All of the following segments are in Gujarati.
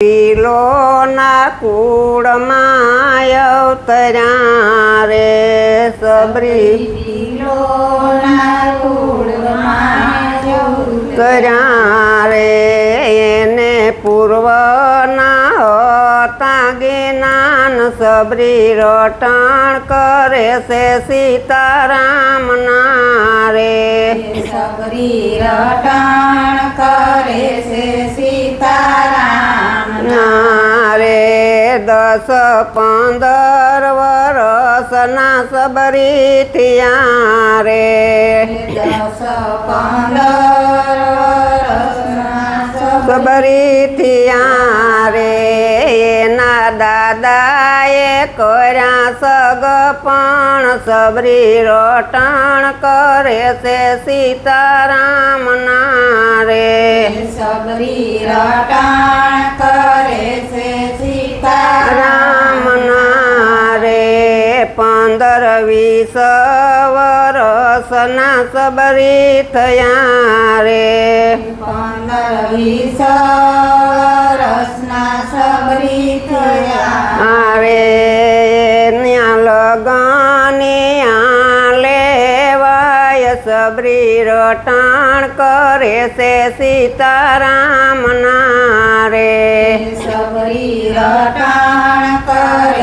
પીલોના કુળમાં અવતર્યા રે સબરી. કર્યા રે એને પૂર્વના હતા જ્ઞાન સબરી રટણ કરે છે સીતારામના રે સબરી રટણ કરે છે સીતારામ રે દસ પંદર વરસના સબરી થયા રે. દસ પંદર સબરી થયા રે એના દાદાએ કર્યા સગ પણ સબરી રોટણ કરે છે સીતારામના રે. સબરી રોટણ કરે છે સીતારામ ના રે પંદર વીસ વરસના સબરી થયા રે આરે સબરી ન્યા લગની લેવાય સબરી રટાણ કરે છે સીતારામના રે સબરી રટાણ કરે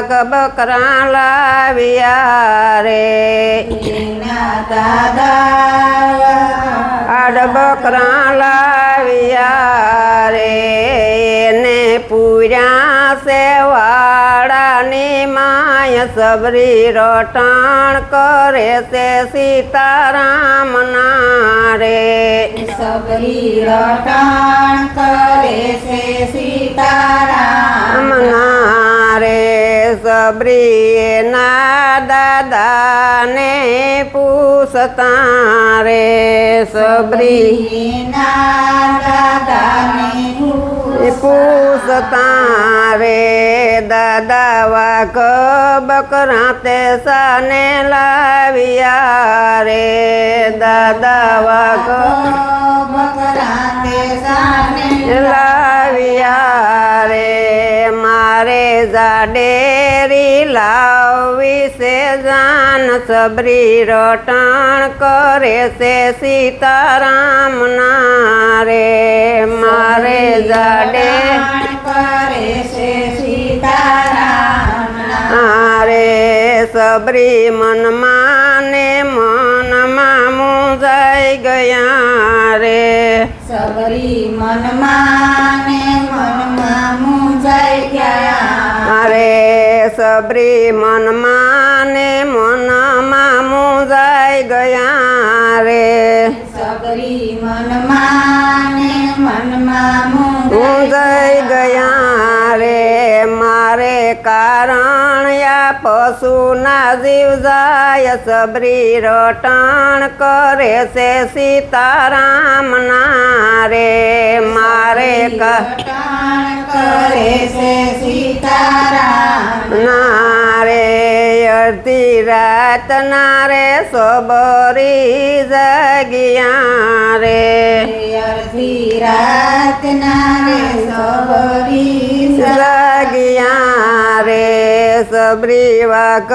વાઘ બકરા લાવ્યા રે. આડ બકરા લાવ્યા રે. ને પૂર્યા સેવાડાની માય સબરી રટણ કરે છે સીતારામના રે. સબરી રટણ કરે સબરી ના દાદાને પૂછતા રે સબરી એના દાદાને પૂછતા રે દાદા વાક બકરા તે સાને લાવ્યા રે દાદા વાક બકરા તે સાને લાવ્યા રે મારે જાડેરી લાવી છે જાન સબરી રટણ કરે છે સીતારામના રે મારે જાડે કરે છે સીતારામ રે સબરી મનમાં સબરી મનમાં ને મનમાં મુંજાઈ ગયા રે. સબરી મનમાં ને મનમાં મુંજાઈ ગયા કારણ યા પશુના જીવ જાય સબરી રટણ કરે છે સીતારામના રે મારે કરે છે સીતારામ ના રે અડધી રાત ના રે સબરી જગ્યા રે. અડધી રાતના રે સબરી સબરી વાઘ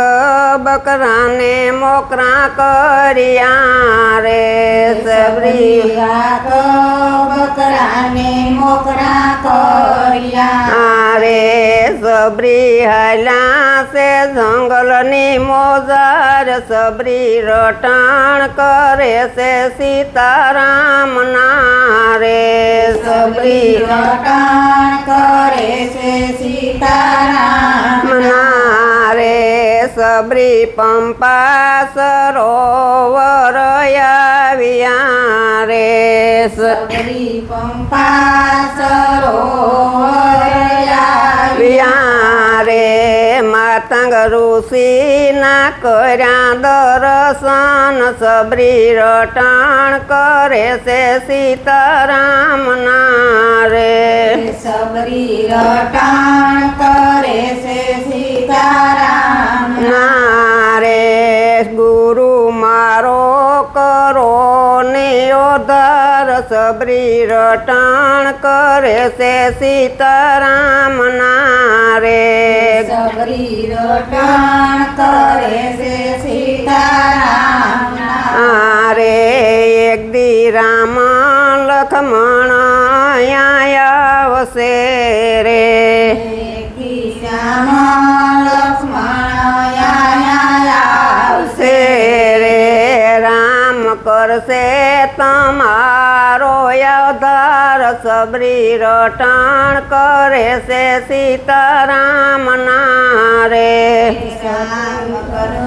બકરાને મોકરા કર્યા રે સબરી વાઘ બકરાને મોકરા કર્યા રે સબરી હાલા છે જંગલની મોજાર સબરી રટણ કરે છે સીતારામના રે સબરી રટણ કરે છે સીતારામ મના રે સબરી પંપા સરોવર આવ્યા રે સબરી પંપા સરોવર આવ્યા વ્યારે માતંગ ઋષિના કર્યા દર્શન સબરી રટણ કરે છે સીતારામના રે. સબરી રટણ કરે છે સીતારામ ના રે ગુરુ મારો કરો ને સબરી રટણ કરે છે સીતારામ ના રે સબરી રટણ કરે છે સીતારામ રે. એક દી રામ લખમણ આવશે રે. કરશે તમારો અવતાર સબરી રટાણ કરે છે સીતારામ ના રે. શ્યામ કરે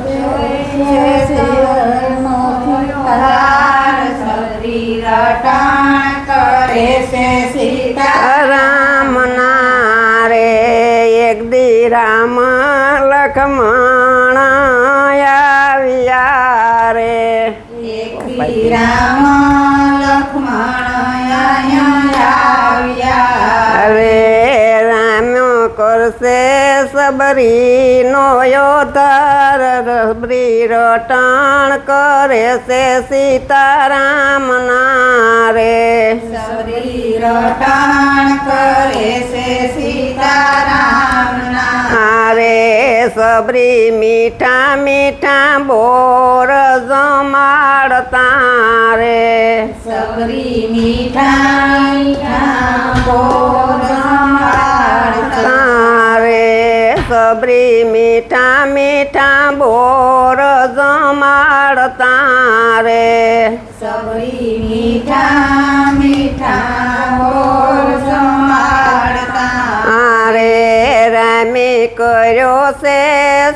ના રે. એક દી રામ લખમણ આવ્યા રે. એક દી રામ રામ કરશે સબરીનો યોધર રબરી રટણ કરે છે સીતારામ ના રે. સબરી રટણ કરે છે સીતારામ અરે સબરી મીઠા મીઠા બોર જમાડતા સબરી મીઠા મીઠા બોર જમાડતા રે.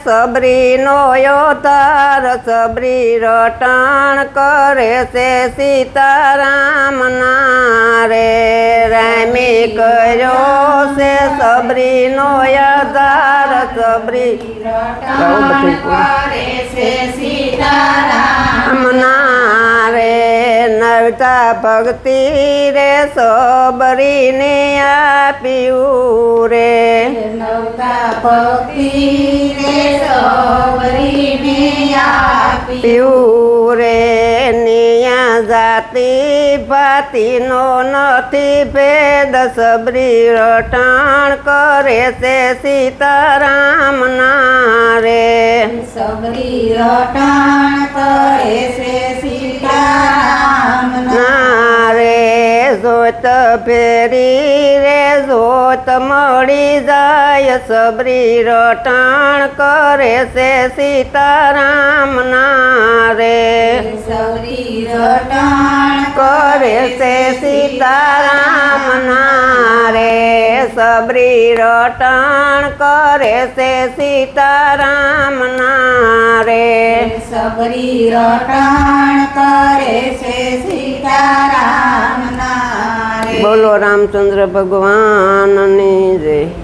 સબરીનો યોધાર સબરી રટણ કરે છે સીતારામ ના રે. રામી કર્યો છે સબરીનો યોધાર સબરી કરે છે સીતારામ ના રે. નવતા ભક્તિ રે સબરીને આપ્યું રે નવતા ભક્તિ રે સવરી પીવું રે નિયા જાતિ ભાતિનો નથી ભેદ સબરી રટાણ કરે છે સીતારામ ના રે સબરી રટણ કરે છે સીતારામ ના રે જોત ફેરી રે જોત મળી જાય સબરી રટાણ કરે છે સીતારામ ના રે. સબરી રટાણ કરે છે સીતારામ ના રે. સબરી રટાણ કરે છે સીતારામ ના રે. સબરી રટાણ કરે છે સીતારામ ના બોલો રામચંદ્ર ભગવાનની જય.